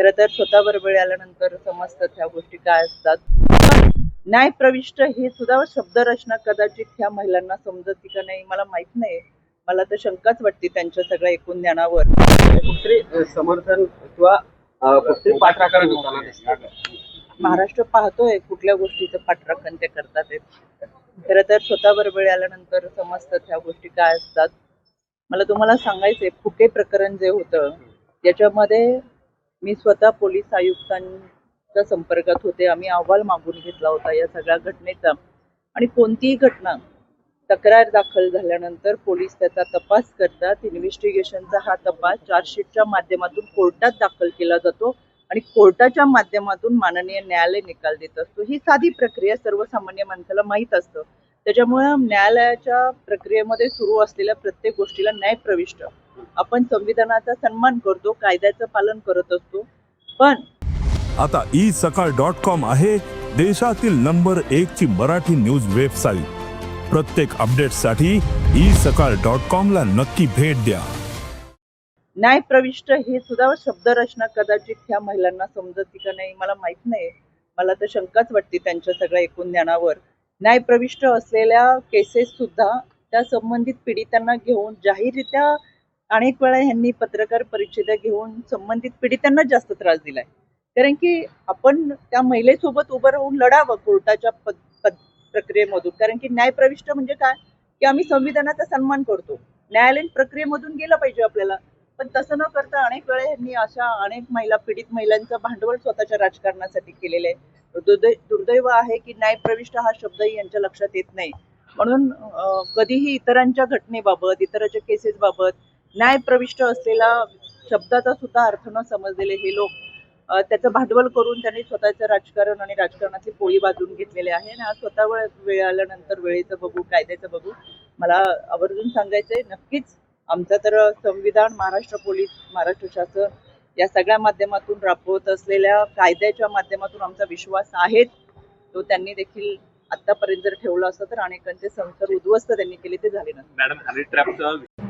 खरं तर स्वतःवर वेळ आल्यानंतर समजतात ह्या गोष्टी काय असतात. पण न्यायप्रविष्ट ही सुद्धा शब्दरचना कदाचित ह्या महिलांना समजत का नाही मला माहीत नाही. मला तर शंकाच वाटते त्यांच्या सगळ्या एकूण ज्ञानावर. अ, समर्थन किंवा पाठराखण महाराष्ट्र पाहतोय कुठल्या गोष्टीचं पाठराखण ते करतात. खरं तर स्वतःवर वेळ आल्यानंतर समजतात ह्या गोष्टी काय असतात. मला तुम्हाला सांगायचंय फुके प्रकरण जे होतं याच्यामध्ये मी स्वतः पोलीस आयुक्तांच्या संपर्कात होते. आम्ही अहवाल मागून घेतला होता या सगळ्या घटनेचा. आणि कोणतीही घटना तक्रार दाखल झाल्यानंतर पोलीस त्याचा तपास करतात. इन्व्हेस्टिगेशनचा हा तपास चार्जशीटच्या माध्यमातून कोर्टात दाखल केला जातो आणि कोर्टाच्या माध्यमातून माननीय न्यायालय निकाल देत असतो. ही साधी प्रक्रिया सर्वसामान्य माणसाला माहीत असतं. त्याच्यामुळं न्यायालयाच्या प्रक्रियेमध्ये सुरू असलेल्या प्रत्येक गोष्टीला न्यायप्रविष्ट आपण संविधानाचा सन्मान करतो कायद्याचं पालन करत असतो. पण आता ई सकाळ डॉट कॉम आहे देशातील नंबर एक ची मराठी न्यूज वेबसाईट. प्रत्येक अपडेटसाठी ई सकाळ डॉट कॉम ला नक्की भेट द्या. न्यायप्रविष्ट ही सुद्धा शब्दरचना कदाचित ह्या महिलांना समजत का नाही मला माहीत नाही. मला तर शंकाच वाटते त्यांच्या सगळ्या एकूण ज्ञानावर. न्यायप्रविष्ट असलेल्या केसेस सुद्धा त्या संबंधित पीडितांना घेऊन जाहीररित्या अनेक वेळा ह्यांनी पत्रकार परिषदा घेऊन संबंधित पीडितांना जास्त त्रास दिलाय. कारण की आपण त्या महिलेसोबत उभं राहून लढावं कोर्टाच्या प्रक्रियेमधून. कारण की न्यायप्रविष्ट म्हणजे काय? की आम्ही संविधानाचा सन्मान करतो. न्यायालयीन प्रक्रियेमधून गेलं पाहिजे आपल्याला. पण तसं न करता अनेक वेळा यांनी अशा अनेक महिला पीडित महिलांचं भांडवल स्वतःच्या राजकारणासाठी केलेलं आहे. दुर्दै दुर्दैव आहे की न्यायप्रविष्ट हा शब्दही यांच्या लक्षात येत नाही. म्हणून कधीही इतरांच्या घटनेबाबत इतरांच्या केसेस न्याय प्रविष्ट असलेला शब्दाचा सुद्धा अर्थ न समजलेले हे लोक त्याचं भांडवल करून त्यांनी स्वतःचं राजकारण आणि राजकारणातली पोळी बाजून घेतलेले आहे. आणि आज स्वतः वेळ वेळ आल्यानंतर वेळेचं बघू कायद्याचं बघू मला आवर्जून सांगायचंय नक्कीच आमचं तर संविधान महाराष्ट्र पोलीस महाराष्ट्र शासन या सगळ्या माध्यमातून राबवत असलेल्या कायद्याच्या माध्यमातून आमचा विश्वास आहेच तो त्यांनी देखील आतापर्यंत जर ठेवला असता तर अनेकांचे संसार उद्ध्वस्त त्यांनी केले ते झाले नसते. मॅडम